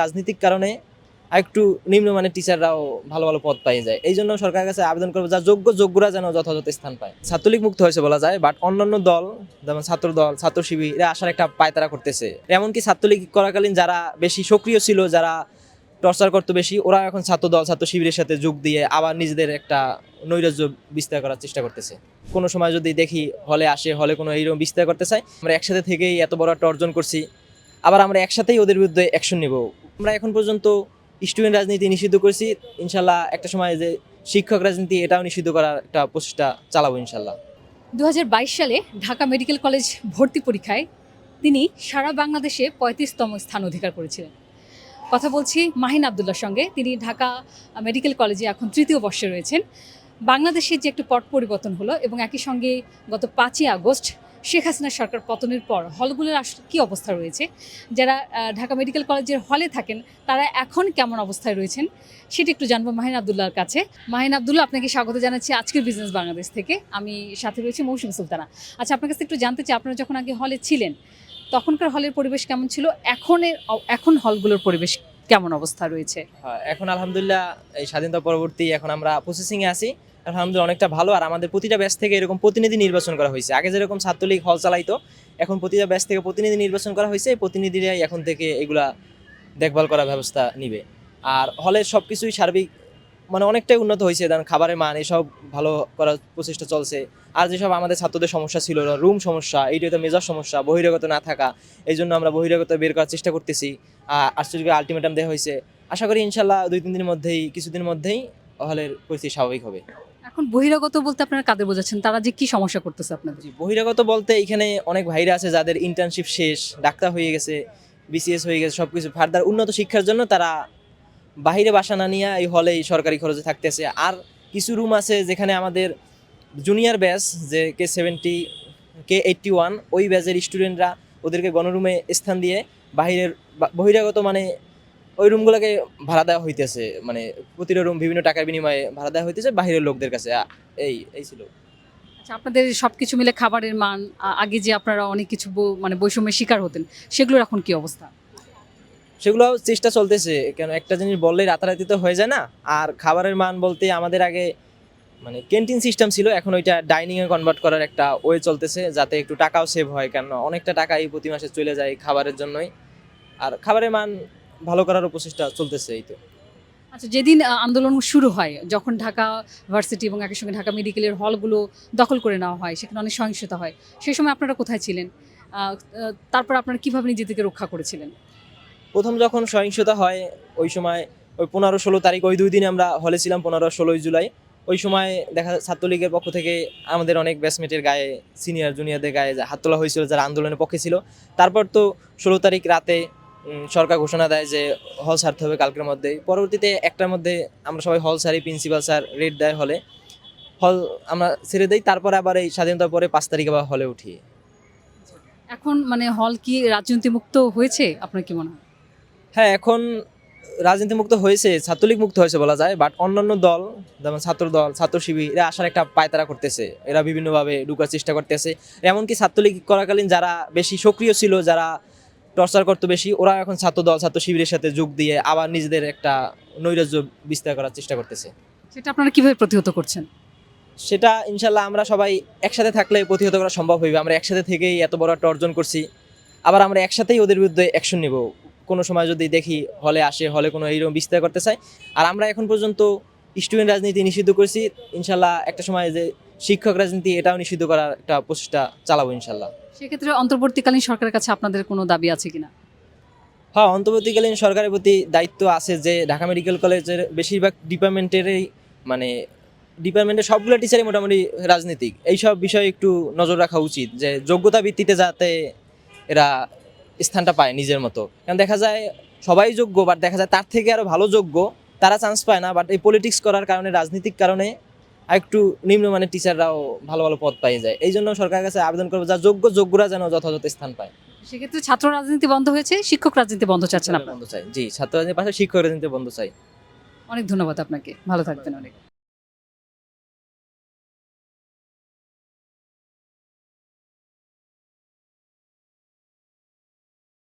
রাজনীতিক কারণে একটু নিম্নমানের টিচাররাও ভালো ভালো পদ পাই যায়। এই জন্য সরকারের কাছে আবেদন করব যা যোগ্য, যোগ্যরা যেন যথাযথ স্থান পায়। ছাত্রলীগ মুক্ত হয়েছে বলা যায় বাট অন্যান্য দল, যেমন ছাত্র দল, ছাত্র শিবির এরা আসার একটা পায়তারা করতেছে। এমনকি ছাত্রলীগ করাকালীন যারা বেশি সক্রিয় ছিল, যারা টর্চার করতো বেশি, ওরা এখন ছাত্র দল, ছাত্র শিবিরের সাথে যোগ দিয়ে আবার নিজেদের একটা নৈরাজ্য বিস্তার করার চেষ্টা করতেছে। কোনো সময় যদি দেখি হলে আসে, হলে কোনো এইরকম বিস্তার করতে চাই আমরা একসাথে থেকেই এত বড় একটা অর্জন করছি। আবার আমরা একসাথেই ওদের বিরুদ্ধে অ্যাকশন নিব। আমরা এখন পর্যন্ত স্টুডেন্ট রাজনীতি নিষিদ্ধ করেছি। ইনশাল্লাহ একটা সময় যে শিক্ষক রাজনীতি, এটাও নিষিদ্ধ করার একটা প্রচেষ্টা চালাবো ইনশাল্লাহ। দু হাজার বাইশ সালে ঢাকা মেডিকেল কলেজ ভর্তি পরীক্ষায় তিনি সারা বাংলাদেশে পঁয়ত্রিশতম স্থান অধিকার করেছিলেন। কথা বলছি মাহিন আবদুল্লার সঙ্গে। তিনি ঢাকা মেডিকেল কলেজে এখন তৃতীয় বর্ষে রয়েছেন। বাংলাদেশের যে একটি পট পরিবর্তন হলো এবং একই সঙ্গে গত পাঁচই আগস্ট শেখ হাসিনা সরকার পতনের পর হলগুলোর কী অবস্থা রয়েছে? যারা ঢাকা মেডিকেল কলেজের হলে থাকেন তারা এখন কেমন অবস্থায় রয়েছেন? সেটা একটু জানব মাহিন আবদুল্লাহর কাছে। মাহিন আবদুল্লাহ আপনাকে স্বাগত জানাচ্ছি আজকের বিজনেস বাংলাদেশ থেকে। আমি সাথে রয়েছি মৌসুমী সুলতানা। আচ্ছা আপনার কাছে একটু জানতে চাই আপনারা যখন আগে হলে ছিলেন তখনকার হলের পরিবেশ কেমন ছিল? এখনের এখন হলগুলোর পরিবেশ কেমন অবস্থা রয়েছে? হ্যাঁ, এখন আলহামদুলিল্লাহ এই স্বাধীনতা পরবর্তী এখন আমরা প্রসেসিংয়ে আছি। আলহামদুলিল্লাহ, অনেকটা ভালো। আর আমাদের প্রতিটা ব্যাচ থেকে এরকম প্রতিনিধি নির্বাচন করা হয়েছে। আগে যেরকম ছাত্রলীগ হল চালাইতো, এখন প্রতিটা ব্যাচ থেকে প্রতিনিধি নির্বাচন করা হয়েছে। এই প্রতিনিধিরাই এখন থেকে এগুলা দেখভাল করার ব্যবস্থা নিবে। আর হলের সব কিছুই সার্বিক মানে অনেকটাই উন্নত হয়েছে। ধরেন খাবারের মান, এসব ভালো করার প্রচেষ্টা চলছে। আর যেসব আমাদের ছাত্রদের সমস্যা ছিল রুম সমস্যা এইটাই তো মেজর সমস্যা, বহিরাগত না থাকা, এই জন্য আমরা বহিরাগত বের করার চেষ্টা করতেছি। আশ্চর্য আলটিমেটাম দেওয়া হয়েছে। আশা করি ইনশাল্লাহ দুই, তিন দিনের মধ্যেই, কিছুদিনের মধ্যেই হলের পরিস্থিতি স্বাভাবিক হবে। এখন বহিরাগত বলতে আপনারা কাদের বোঝাচ্ছেন? তারা যে কি সমস্যা করতেছে আপনাদের? জি, বহিরাগত বলতে এখানে অনেক ভাইরা আছে যাদের ইন্টার্নশিপ শেষ, ডাক্তার হয়ে গেছে বিসিএস হয়ে গেছে সব কিছু ফার্দার উন্নত শিক্ষার জন্য তারা বাহিরে বাসা না নিয়ে এই হলেই সরকারি খরচে থাকতেছে। আর কিছু রুম আছে যেখানে আমাদের জুনিয়র ব্যাচ যে K seventy K eighty one ওই ব্যাচের স্টুডেন্টরা ওদেরকে গণরুমে স্থান দিয়ে বাহিরের বহিরাগত মানে ওই রুমগুলোকে ভাড়া দেওয়া হইতেছে মানে প্রতিটা রুম বিভিন্ন টাকার বিনিময়ে ভাড়া দেওয়া হইতেছে বাহিরের লোকদের কাছে। এই এই ছিল। আচ্ছা আপনাদের সবকিছু মিলে খাবারের মান আগে যে আপনারা অনেক কিছু মানে বৈষম্যের শিকার হতেন সেগুলোর এখন কি অবস্থা? সেগুলো চেষ্টা চলতেছে কেন একটা জিনিস বললেই রাতারাতি তো হয়ে যায় না? আর খাবারের মান বলতে আমাদের আগে মানে ক্যান্টিন সিস্টেম ছিল এখন ওইটা ডাইনিংয়ে কনভার্ট করার একটা ওয়ে চলতেছে যাতে একটু টাকাও সেভ হয় কেন অনেকটা টাকা এই প্রতি মাসে চলে যায় খাবারের জন্যই। আর খাবারের মান ভালো করারও প্রচেষ্টা চলতেছে এই তো। আচ্ছা যেদিন আন্দোলন শুরু হয় যখন ঢাকা ভার্সিটি এবং একই সঙ্গে ঢাকা মেডিকেলের হলগুলো দখল করে নেওয়া হয় সেখানে অনেক সহিংসতা হয় সেই সময় আপনারা কোথায় ছিলেন? তারপর আপনারা কীভাবে নিজেদেরকে রক্ষা করেছিলেন? প্রথম যখন সহিংসতা হয় ওই সময় ওই পনেরো ষোলো তারিখ ওই দুই দিনে আমরা হলে ছিলাম পনেরো ষোলোই জুলাই। ওই সময় দেখা যায় ছাত্রলীগের পক্ষ থেকে আমাদের অনেক ব্যাচমেটের গায়ে সিনিয়র জুনিয়রদের গায়ে হাত তোলা হয়েছিল যারা আন্দোলনের পক্ষে ছিল। তারপর তো ষোলো তারিখ রাতে সরকার ঘোষণা দেয় যে হল ছাড়তে হবে কালকের মধ্যেই। পরবর্তীতে একটার মধ্যে আমরা সবাই হল ছাড়ি প্রিন্সিপাল স্যার রেড দেয় হলে। হল আমরা ছেড়ে দেই তারপরে আবার এই স্বাধীনতার পরে পাঁচ তারিখে আবার হলে উঠি। এখন মানে হল কি রাজনীতি মুক্ত হয়েছে? আপনার কি মনে হয়? হ্যাঁ এখন রাজনীতি মুক্ত হয়েছে ছাত্রলীগ মুক্ত হয়েছে বলা যায় বাট অন্যান্য দল যেমন ছাত্র দল ছাত্র শিবির এরা আসার একটা পায়তারা করতেছে। এরা বিভিন্নভাবে ঢুকার চেষ্টা করতেছে। এমনকি ছাত্রলীগ করাকালীন যারা বেশি সক্রিয় ছিল যারা টর্চার করতো বেশি। ওরা এখন ছাত্র দল ছাত্র শিবিরের সাথে যোগ দিয়ে আবার নিজেদের একটা নৈরাজ্য বিস্তার করার চেষ্টা করতেছে। সেটা আপনারা কীভাবে প্রতিহত করছেন? সেটা ইনশাল্লাহ আমরা সবাই একসাথে থাকলে প্রতিহত করা সম্ভব হইবে। আমরা একসাথে থেকেই এত বড় একটা অর্জন করছি। আবার আমরা একসাথেই ওদের বিরুদ্ধে অ্যাকশন নিব। কোনো সময় যদি দেখি হলে আসে হলে কোনো এইরকম বিস্তার করতে চাই আর আমরা এখন পর্যন্ত স্টুডেন্ট রাজনীতি নিষিদ্ধ করেছি। ইনশাল্লাহ একটা সময় যে শিক্ষক রাজনীতি এটাও নিষিদ্ধ করার একটা প্রচেষ্টা চালাবো ইনশাল্লাহ। সেক্ষেত্রে অন্তর্বর্তীকালীন সরকারের কাছে আপনাদের কোনো দাবি আছে কিনা? হ্যাঁ অন্তর্বর্তীকালীন সরকারের প্রতি দায়িত্ব আছে যে ঢাকা মেডিকেল কলেজের বেশিরভাগ ডিপার্টমেন্টেরই মানে ডিপার্টমেন্টের সবগুলো টিচারই মোটামুটি রাজনীতিক। এইসব বিষয়ে একটু নজর রাখা উচিত যে যোগ্যতা ভিত্তিতে যাতে এরা স্থানটা পায় নিজের মতো। কারণ দেখা যায় সবাই যোগ্য বাট দেখা যায় তার থেকে আরও ভালো যোগ্য তারা চান্স পায় না বাট এই পলিটিক্স করার কারণে রাজনীতিক কারণে একটু নিম্নমানের টিচাররাও ভালো ভালো পদ পাই যায়। এই জন্য সরকারের কাছে আবেদন করব যা যোগ্য যোগ্যরা যেন যথাযথ স্থান পায়। সেক্ষেত্রে ছাত্র রাজনীতি বন্ধ হয়েছে শিক্ষক রাজনীতি বন্ধ চাচ্ছেন বন্ধ চাই। জি ছাত্র রাজনীতির পাশে শিক্ষক রাজনীতি বন্ধ চাই। অনেক ধন্যবাদ আপনাকে। ভালো থাকবেন অনেক।